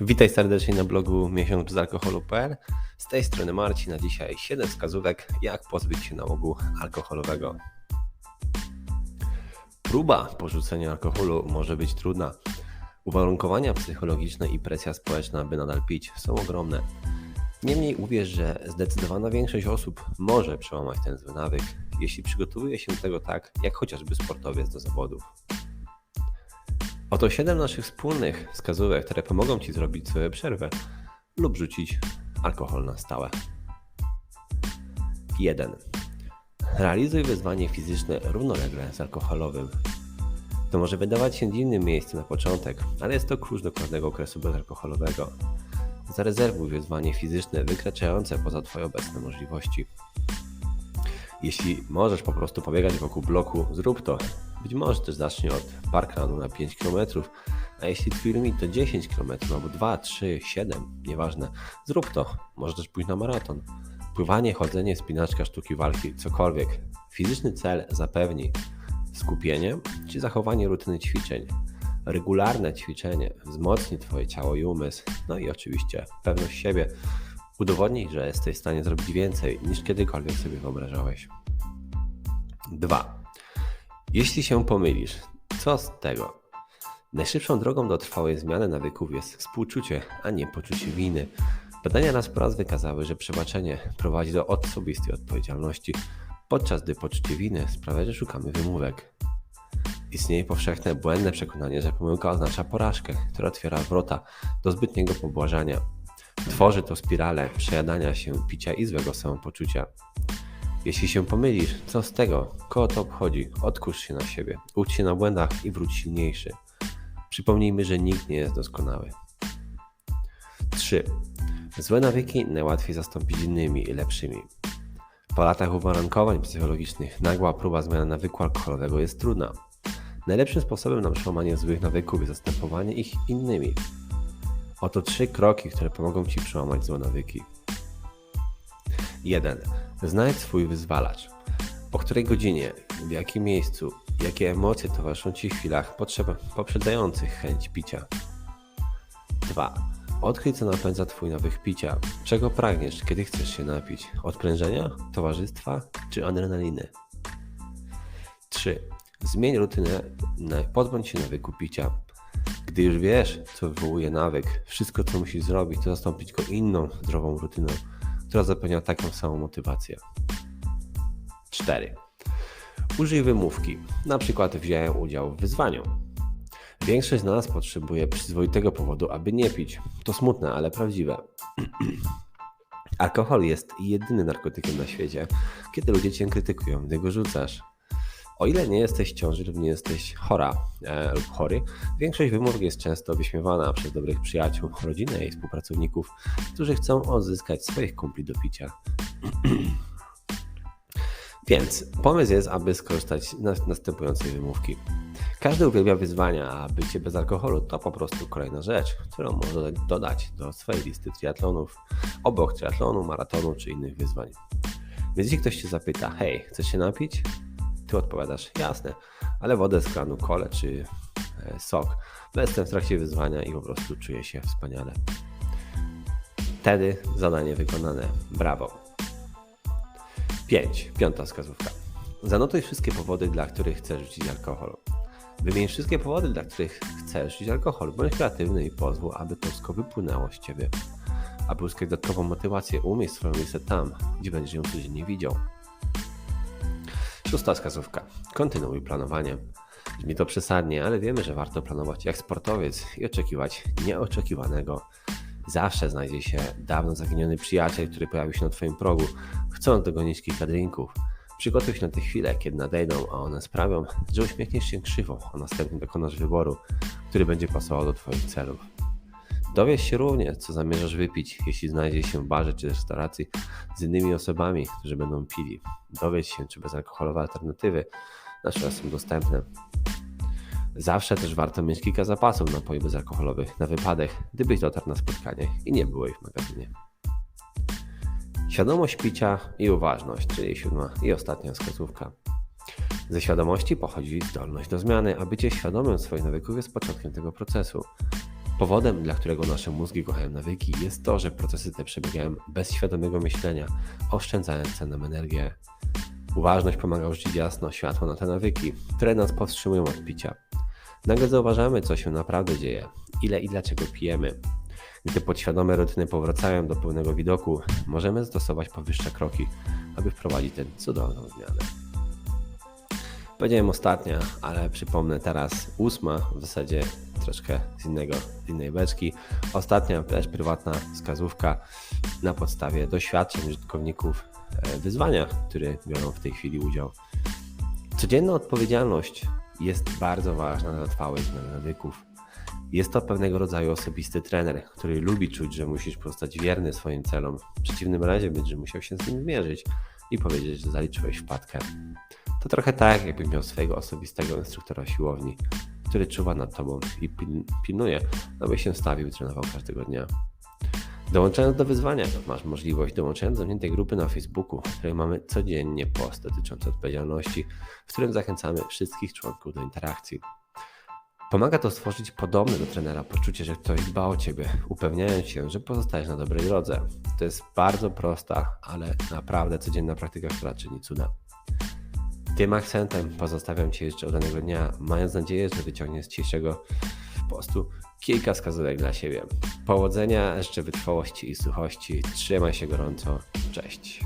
Witaj serdecznie na blogu miesiąc bez alkoholu.pl. Z tej strony Marcin, na dzisiaj 7 wskazówek, jak pozbyć się nałogu alkoholowego. Próba porzucenia alkoholu może być trudna. Uwarunkowania psychologiczne i presja społeczna, by nadal pić, są ogromne. Niemniej uwierz, że zdecydowana większość osób może przełamać ten zły nawyk, jeśli przygotowuje się do tego tak, jak chociażby sportowiec do zawodów. Oto 7 naszych wspólnych wskazówek, które pomogą Ci zrobić sobie przerwę lub rzucić alkohol na stałe. 1. Realizuj wyzwanie fizyczne równolegle z alkoholowym. To może wydawać się dziwnym miejscem na początek, ale jest to klucz do każdego okresu bezalkoholowego. Zarezerwuj wyzwanie fizyczne wykraczające poza Twoje obecne możliwości. Jeśli możesz po prostu pobiegać wokół bloku, zrób to. Być może też zacznij od parkrunu na 5 km, a jeśli twój limit to 10 km albo 2, 3, 7, nieważne, zrób to. Możesz też pójść na maraton. Pływanie, chodzenie, spinaczka, sztuki walki, cokolwiek. Fizyczny cel zapewni skupienie czy zachowanie rutyny ćwiczeń. Regularne ćwiczenie wzmocni Twoje ciało i umysł, no i oczywiście pewność siebie. Udowodnij, że jesteś w stanie zrobić więcej niż kiedykolwiek sobie wyobrażałeś. 2. Jeśli się pomylisz, co z tego? Najszybszą drogą do trwałej zmiany nawyków jest współczucie, a nie poczucie winy. Badania raz po raz wykazały, że przebaczenie prowadzi do osobistej odpowiedzialności, podczas gdy poczucie winy sprawia, że szukamy wymówek. Istnieje powszechne błędne przekonanie, że pomyłka oznacza porażkę, która otwiera wrota do zbytniego pobłażania. Tworzy to spiralę przejadania się, picia i złego samopoczucia. Jeśli się pomylisz, co z tego? Kogo to obchodzi? Odkurz się na siebie, ucz się na błędach i wróć silniejszy. Przypomnijmy, że nikt nie jest doskonały. 3. Złe nawyki najłatwiej zastąpić innymi i lepszymi. Po latach uwarunkowań psychologicznych nagła próba zmiany nawyku alkoholowego jest trudna. Najlepszym sposobem na przełamanie złych nawyków jest zastępowanie ich innymi. Oto trzy kroki, które pomogą Ci przełamać złe nawyki. 1. Znajdź swój wyzwalacz. O której godzinie, w jakim miejscu, jakie emocje towarzyszą Ci w chwilach poprzedzających chęć picia. 2. Odkryj, co napędza Twój nawyk picia. Czego pragniesz, kiedy chcesz się napić? Odprężenia, towarzystwa czy adrenaliny? 3. Zmień rutynę, pozbądź się nawyku picia. Gdy już wiesz, co wywołuje nawyk, wszystko, co musisz zrobić, to zastąpić go inną, zdrową rutyną która zapewnia taką samą motywację. 4. Użyj wymówki. Na przykład wziąłem udział w wyzwaniu. Większość z nas potrzebuje przyzwoitego powodu, aby nie pić. To smutne, ale prawdziwe. Alkohol jest jedynym narkotykiem na świecie, kiedy ludzie cię krytykują, gdy go rzucasz. O ile nie jesteś ciąży lub nie jesteś chora e, lub chory, większość wymówek jest często wyśmiewana przez dobrych przyjaciół, rodzinę i współpracowników, którzy chcą odzyskać swoich kumpli do picia. Więc pomysł jest, aby skorzystać z następującej wymówki. Każdy uwielbia wyzwania, a bycie bez alkoholu to po prostu kolejna rzecz, którą można dodać do swojej listy triatlonów, obok triatlonu, maratonu czy innych wyzwań. Więc jeśli ktoś Cię zapyta, hej, chcesz się napić? Odpowiadasz, jasne, ale wodę z kranu, kole czy e, sok. Jestem w trakcie wyzwania i po prostu czuję się wspaniale. Wtedy zadanie wykonane. Brawo. 5. Piąta wskazówka. Zanotuj wszystkie powody, dla których chcesz rzucić alkohol. Wymień wszystkie powody, dla których chcesz rzucić alkohol. Bądź kreatywny i pozwól, aby to wszystko wypłynęło z Ciebie. Aby uzyskać dodatkową motywację, umieść swoją listę tam, gdzie będziesz ją codziennie widział. Szósta wskazówka. Kontynuuj planowanie. Brzmi to przesadnie, ale wiemy, że warto planować jak sportowiec i oczekiwać nieoczekiwanego. Zawsze znajdzie się dawno zaginiony przyjaciel, który pojawi się na Twoim progu, chcąc dogonić kilka drinków. Przygotuj się na te chwile, kiedy nadejdą, a one sprawią, że uśmiechniesz się krzywo, a następnie dokonasz wyboru, który będzie pasował do Twoich celów. Dowiesz się również, co zamierzasz wypić, jeśli znajdzie się w barze czy restauracji z innymi osobami, którzy będą pili. Dowiedz się, czy bezalkoholowe alternatywy na są dostępne. Zawsze też warto mieć kilka zapasów napoi bezalkoholowych na wypadek, gdybyś dotarł na spotkanie i nie było ich w magazynie. Świadomość picia i uważność, czyli siódma i ostatnia wskazówka. Ze świadomości pochodzi zdolność do zmiany, a bycie świadomym swoich nawyków jest początkiem tego procesu. Powodem, dla którego nasze mózgi kochają nawyki, jest to, że procesy te przebiegają bez świadomego myślenia, oszczędzając cenną energię. Uważność pomaga użyć jasno światło na te nawyki, które nas powstrzymują od picia. Nagle zauważamy, co się naprawdę dzieje, ile i dlaczego pijemy. Gdy podświadome rutyny powracają do pełnego widoku, możemy stosować powyższe kroki, aby wprowadzić tę cudowną zmianę. Powiedziałem ostatnia, ale przypomnę teraz ósma, w zasadzie troszkę z, innego, z innej beczki. Ostatnia, też prywatna wskazówka na podstawie doświadczeń użytkowników e, wyzwania, które biorą w tej chwili udział. Codzienna odpowiedzialność jest bardzo ważna dla trwałej zmiany nawyków. Jest to pewnego rodzaju osobisty trener, który lubi czuć, że musisz pozostać wierny swoim celom. W przeciwnym razie będzie musiał się z nim zmierzyć i powiedzieć, że zaliczyłeś wpadkę. To trochę tak, jakbyś miał swojego osobistego instruktora siłowni, który czuwa nad tobą i pil- pilnuje, abyś się stawił i trenował każdego dnia. Dołączając do wyzwania, masz możliwość dołączenia do zamkniętej grupy na Facebooku, w której mamy codziennie post dotyczący odpowiedzialności, w którym zachęcamy wszystkich członków do interakcji. Pomaga to stworzyć podobne do trenera poczucie, że ktoś dba o ciebie, upewniając się, że pozostajesz na dobrej drodze. To jest bardzo prosta, ale naprawdę codzienna praktyka, która czyni cuda. Tym akcentem pozostawiam Cię jeszcze danego dnia, mając nadzieję, że wyciągniesz z dzisiejszego postu kilka wskazówek dla siebie. Powodzenia, jeszcze wytrwałości i suchości. Trzymaj się gorąco. Cześć.